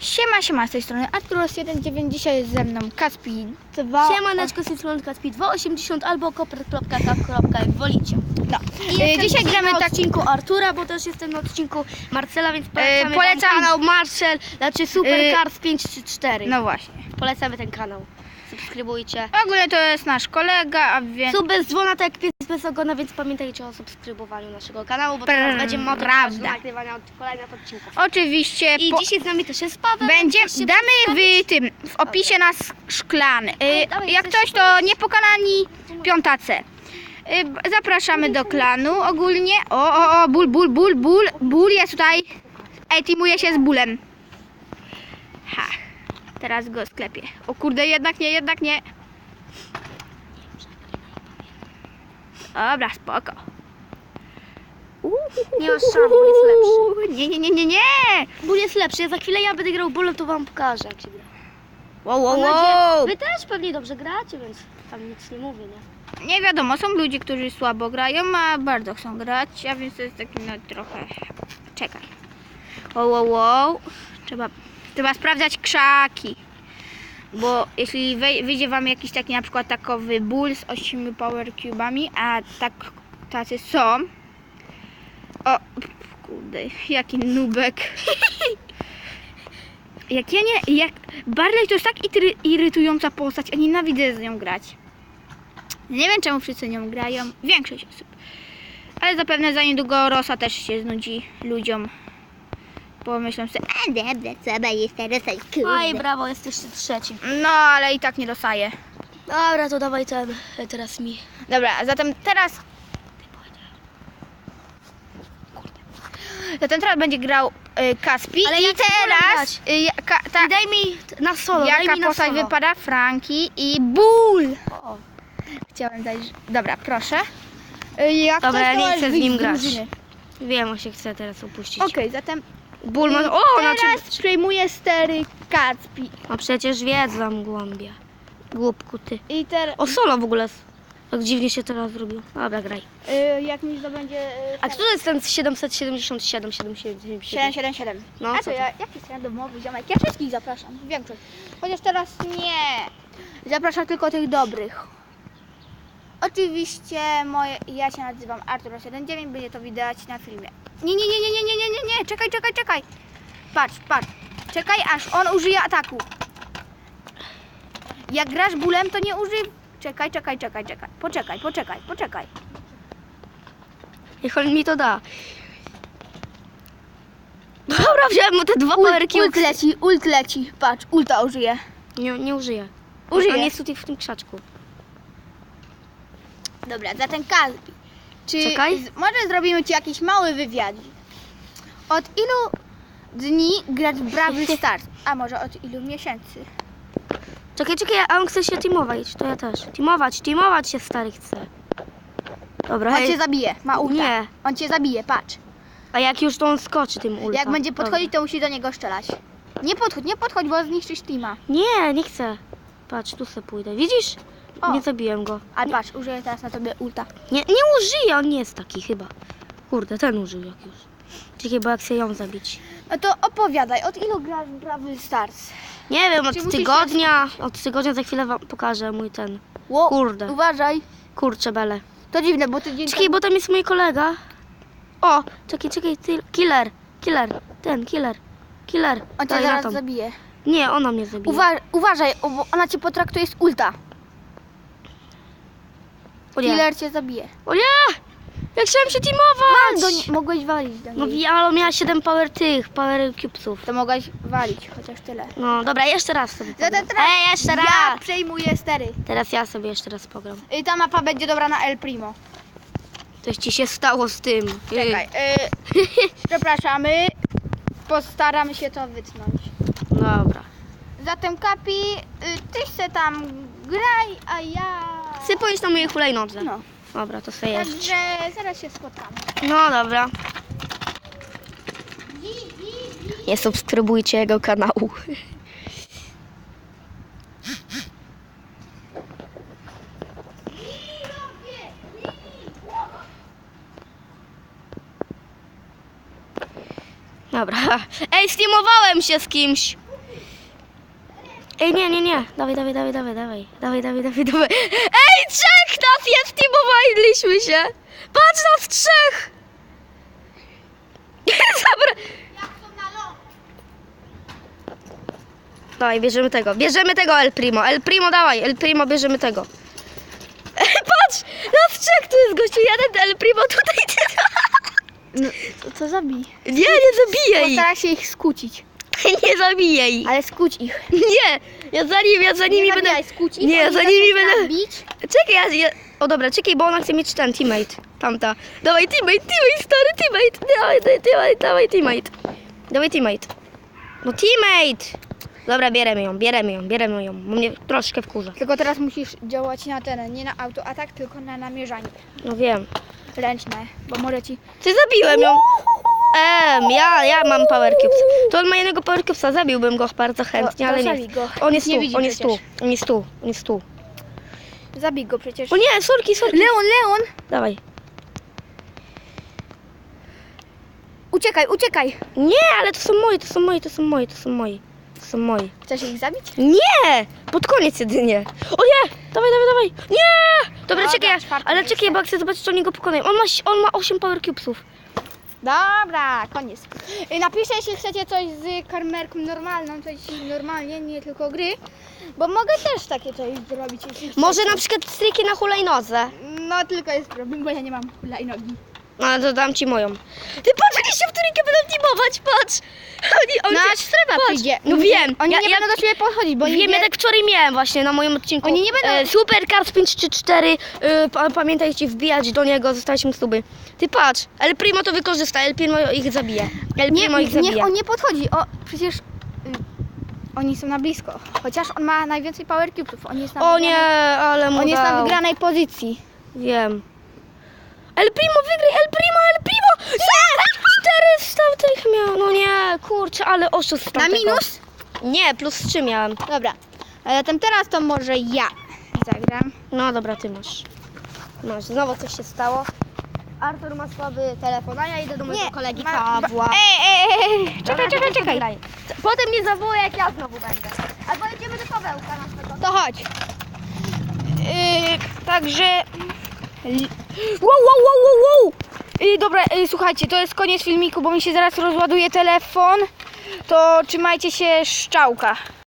Siema, siema, z tej strony Arturos19, dzisiaj jest ze mną Kaspi 2. Siemaneczko, z tej strony Kacpi 280 albo koper.k. jak wolicie. No. I E, jestem dzisiaj gramy na tak... odcinku Artura, bo też jestem na odcinku Marcela, więc polecamy E, polecam polecam- kanał Marcel, znaczy Super E, Cars 534. No właśnie. Polecamy ten kanał. Subskrybujcie. W ogóle to jest nasz kolega, a więc... Sub bez dzwona, tak jak bez ogona, więc pamiętajcie o subskrybowaniu naszego kanału, bo teraz będzie motyw prawda. do nagrywania od kolejnych odcinków. Oczywiście I po... dzisiaj z nami też jest Paweł. będzie, Chcesz się damy w tym, w opisie nas szklany. Ale E, dawaj, Jak ktoś to niepokonani piątace. E, b- Zapraszamy do klanu ogólnie. O, o, o, ból, ból, ból, ból, ból jest tutaj. Ej, teamuje się z bólem. Ha. Teraz go sklepię. O kurde, jednak nie, jednak nie. Dobra, spoko. Nie masz szans, ból jest lepszy. Nie, nie, nie, nie, nie. Ból jest lepszy, za chwilę ja będę grał bólem, to wam pokażę jak się gra. Wow, wow, Mam nadzieję- wow. Wy też pewnie dobrze gracie, więc tam nic nie mówię, nie? Nie wiadomo, są ludzie, którzy słabo grają, a bardzo chcą grać, a więc to jest taki no trochę... Czekaj. Wow, wow, wow. Trzeba, trzeba sprawdzać krzaki. Bo jeśli wyjdzie wam jakiś taki na przykład takowy ból z 8 power cubami, a tak tacy są. O, kurde, jaki nubek. Jak ja nie, jak Barley to jest tak iry- irytująca postać, a nienawidzę z nią grać. Nie wiem czemu wszyscy nią grają, większość osób. Ale zapewne za niedługo Rosa też się znudzi ludziom. Bo myślą sobie, a dobra, co jest teraz, Aj, brawo, jesteście trzeci. No, ale i tak nie dostaje. Dobra, to dawaj ten, e, teraz mi. Dobra, zatem teraz... Zatem teraz będzie grał y, Kaspi Ale i jak teraz y, jaka, ta, I daj mi na solo, daj jaka mi na postać solo. wypada Franki i Ból. O, Chciałem dać... Dobra, proszę. Y, Jak Dobra, coś, ja nie chcę z nim grać. drużyny. Wiem, on się chce teraz opuścić. Okej, zatem Ból ma... O, teraz znaczy... przejmuje stery Kacpi. No przecież wiedzą, głąbie. Głupku ty. I teraz, O, solo w ogóle. Tak dziwnie się teraz zrobił. Dobra, graj. y, jak mi zdobędzie... Y, A kto to jest ten 777, 777? 777. No, A co to ja, jaki jest domowy ziomek? Ja wszystkich zapraszam, większość. Chociaż teraz nie. Zapraszam tylko tych dobrych. Oczywiście moje, ja się nazywam Arturo79, będzie to widać na filmie. Nie, nie, nie, nie, nie, nie, nie, nie, nie, czekaj, czekaj, czekaj. Patrz, patrz. Czekaj, aż on użyje ataku. Jak grasz bólem, to nie użyj... Czekaj, czekaj, czekaj, czekaj. Poczekaj, poczekaj, poczekaj. Niech on mi to da. Dobra, wziąłem mu te dwa powerki. ult leci, ult leci. Patrz, ulta użyje. Nie, nie użyję. Użyję. On jest tutaj w tym krzaczku. Dobra, za ten Kazbi. Czy Czekaj. Z, może zrobimy ci jakiś mały wywiad? Od ilu dni grać w Brawl Stars? A może od ilu miesięcy? Czekaj, czekaj, a on chce się teamować, to ja też. Teamować, teamować się stary chce. Dobra, On hej. cię zabije, ma ulta. Nie. On cię zabije, patrz. A jak już to on skoczy tym ulta. Jak będzie podchodzić, to musi do niego strzelać. Nie podchodź, nie podchodź, bo zniszczysz teama. Dobra. Nie, nie chcę. Patrz, tu se pójdę. Widzisz? O. Nie zabiłem go. Ale patrz, użyję teraz na tobie ulta. Nie, nie użyję, on nie jest taki chyba. Kurde, ten użył jak już. Czekaj, bo jak chcę ją zabić. No to opowiadaj, od ilu grasz w Brawl Stars? Nie wiem, od Czy musisz tygodnia, od tygodnia za chwilę wam pokażę mój ten. Ło, Kurde. Uważaj. Kurczę, bele. To dziwne, bo ty dzień Czekaj, bo tam jest mój kolega. O, czekaj, czekaj, ty, killer, killer, ten, killer, killer. On cię Daj, zaraz zabije. Nie, ona mnie zabije. Uwa- uważaj, o, bo ona cię potraktuje z ulta. O nie, Killer cię zabije. o nie, ja chciałem się Wal teamować. do nie- mogłeś walić do No niej. wi- ale miała 7 power tych, power cubesów. To mogłaś walić, chociaż tyle. No dobra, jeszcze raz sobie Zatem pogram. teraz Ej, jeszcze Ja raz. przejmuję stery. Teraz ja sobie jeszcze raz pogram. I ta mapa będzie dobra na El Primo. Coś ci się stało z tym. Czekaj. Y, przepraszamy. Postaramy się to wytnąć. Dobra. Zatem Kapi, y, ty se tam graj, a ja... Chcę pójść na mojej hulajnodze. No. Dobra, to sobie jeszcze. Także zaraz się spotkamy. No dobra. Nie subskrybujcie jego kanału. Dobra. Ej, steamowałem się z kimś. Ej, nie, nie, nie. Dawaj, dawaj, dawaj, dawaj, dawaj. Dawaj, dawaj, dawaj, dawaj. Ej, trzech nas jest, steamowaliśmy się. Patrz nas trzech. Zabra... Dawaj, bierzemy tego. Bierzemy tego El Primo. El Primo, dawaj. El Primo, bierzemy tego. Patrz! Nas trzech tu jest gościu. Jeden El Primo tutaj. No, to, to zabij. Nie, nie zabiję ich. Postara się ich skłócić. Nie zabiję ich. Ale skłóć ich. Nie, ja za nim, ja za nimi będę... skłóć ich. Nie, za nimi będę- bić. Czekaj, ja, ja... O dobra, czekaj, bo ona chce mieć ten teammate. Tamta. Dawaj teammate, teammate, stary teammate. Dawaj, dawaj, dawaj, dawaj teammate. Dawaj teammate. No teammate. Dobra, bierzemy ją, bierzemy ją, bierzemy ją. Bo mnie troszkę wkurza. Tylko teraz musisz działać na ten, nie na autoatak, tylko na namierzanie No wiem. ręczne, bo może ci... Ty zabiłem ją. Em, ja, ja mam power cubes. To on ma jednego power cubesa, zabiłbym go bardzo chętnie, ale nie. zabij go. On jest Nie tu, widzi on jest tu, przecież. on jest tu, on jest tu. Zabij go przecież. O nie, sorki, sorki. Leon, Leon! Dawaj. Uciekaj, uciekaj! Nie, ale to są moje, to są moje, to są moje, to są moje. To są moje. Chcesz ich zabić? Nie! Pod koniec jedynie. O nie! Dawaj, dawaj, dawaj. Nie! Dobra, Dobra, czekaj, czwarty ale miejsce. czekaj, bo chcę zobaczyć, czy oni go pokonają. On ma, on ma 8 power cubesów. Dobra, koniec. Y, Napiszcie, jeśli chcecie coś z karmerką normalną, coś normalnie, nie tylko gry, bo mogę też takie coś zrobić, jeśli. Może na przykład striki na hulajnodze. No tylko jest problem, bo ja nie mam hulajnogi. No to dam ci moją. Ty patrz, oni się w trójkę będą teamować, patrz. Oni, oni Nasz strefa patrz. przyjdzie. No wiem. Oni ja, nie ja, będą do siebie podchodzić, bo Wiem, nie ja tak wczoraj miałem właśnie na moim odcinku. Oni nie będą- E, Super Cars 534. E, pa, pamiętajcie wbijać do niego, zostawiać mu suby. Ty patrz, El Primo to wykorzysta, El Primo ich zabije. El nie, Primo ich zabije. niech on nie podchodzi. O, przecież y, oni są na blisko. Chociaż on ma najwięcej power cubesów. On jest na O wygranej- nie, ale mu On jest na dał. wygranej pozycji. Wiem. El Primo wygraj, El Primo, El Primo! Nie! 400 tych miał, no nie, kurczę, ale oszust Na tamtego. minus? Nie, plus 3 miałem. Dobra. A zatem teraz to może ja zagram. No dobra, ty masz. Masz, znowu coś się stało. Artur ma słaby telefon, a ja idę do mojego kolegi ma- Pawła. Ej, ej, ej, Czekaj, czekaj, czekaj. graj. Potem mnie zawoła, jak ja znowu będę. Albo jedziemy do Pawełka naszego. To chodź. Yy, także... Wow, wow, wow, wow, wow. Yy, dobra, yy, słuchajcie, to jest koniec filmiku, bo mi się zaraz rozładuje telefon. To trzymajcie się szczałka.